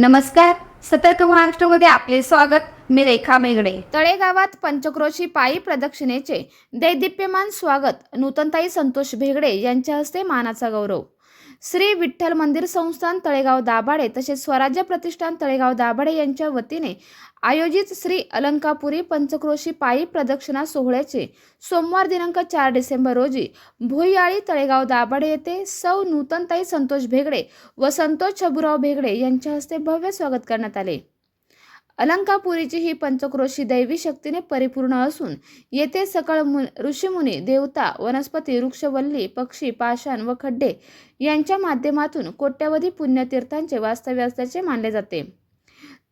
नमस्कार. सतर्क महाराष्ट्रमध्ये आपले स्वागत. मी रेखा मेगडे तळेगावात पंचक्रोशी पायी प्रदक्षिणेचे दैदिप्यमान स्वागत. नूतनताई संतोष भेगडे यांच्या हस्ते मानाचा गौरव. श्री विठ्ठल मंदिर संस्थान तळेगाव दाभाडे तसेच स्वराज्य प्रतिष्ठान तळेगाव दाभाडे यांच्या वतीने आयोजित श्री अलंकापुरी पंचक्रोशी पायी प्रदक्षिणा सोहळ्याचे सोमवार दिनांक चार डिसेंबर रोजी भुईयाळी तळेगाव दाभाडे येथे सौ नूतनताई संतोष भेगडे व संतोष छबुराव भेगडे यांच्या हस्ते भव्य स्वागत करण्यात आले. अलंकापुरीची ही पंचक्रोशी दैवी शक्तीने परिपूर्ण असून येथे सकळ मु ऋषीमुनी देवता वनस्पती वृक्षवल्ली पक्षी पाषाण व खड्डे यांच्या माध्यमातून कोट्यवधी पुण्यतीर्थांचे वास्तव्य असल्याचे मानले जाते.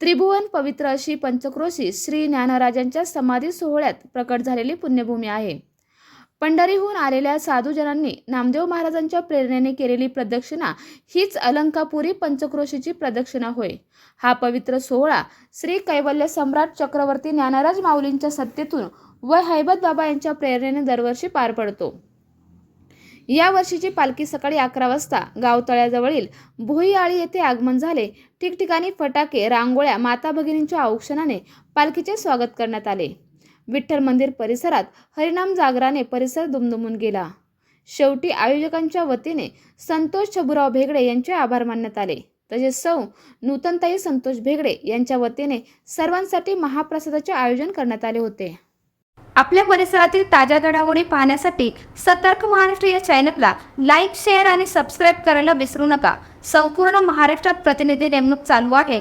त्रिभुवन पवित्र अशी पंचक्रोशी श्री ज्ञानराजांच्या समाधी सोहळ्यात प्रकट झालेली पुण्यभूमी आहे. पंढरीहून आलेल्या साधूजनांनी नामदेव महाराजांच्या प्रेरणेने केलेली प्रदक्षिणा हीच अलंकापुरी पंचक्रोशीची प्रदक्षिणा होय. हा पवित्र सोहळा श्री कैवल्य सम्राट चक्रवर्ती ज्ञानराज माऊलींच्या सत्तेतून व हैबत बाबा यांच्या प्रेरणेने दरवर्षी पार पडतो. या वर्षीची पालखी सकाळी अकरा वाजता गावतळ्याजवळील भुईआळी येथे आगमन झाले. ठिकठिकाणी फटाके रांगोळ्या माता भगिनींच्या औक्षणाने पालखीचे स्वागत करण्यात आले. विठ्ठल मंदिर परिसरात हरिनाम जागराने परिसर दुमदुमून गेला. शेवटी आयोजकांच्या वतीने संतोष छबुराव भेगडे यांचे आभार मानण्यात आले. तसेच सौ नूतनताई संतोष भेगडे यांच्या वतीने सर्वांसाठी महाप्रसादाचे आयोजन करण्यात आले होते. आपल्या परिसरातील ताज्या घडामोडी पाहण्यासाठी सतर्क महाराष्ट्र या चॅनलला लाईक शेअर आणि सबस्क्राईब करायला विसरू नका. संपूर्ण महाराष्ट्रात प्रतिनिधी नेमणूक चालू आहे.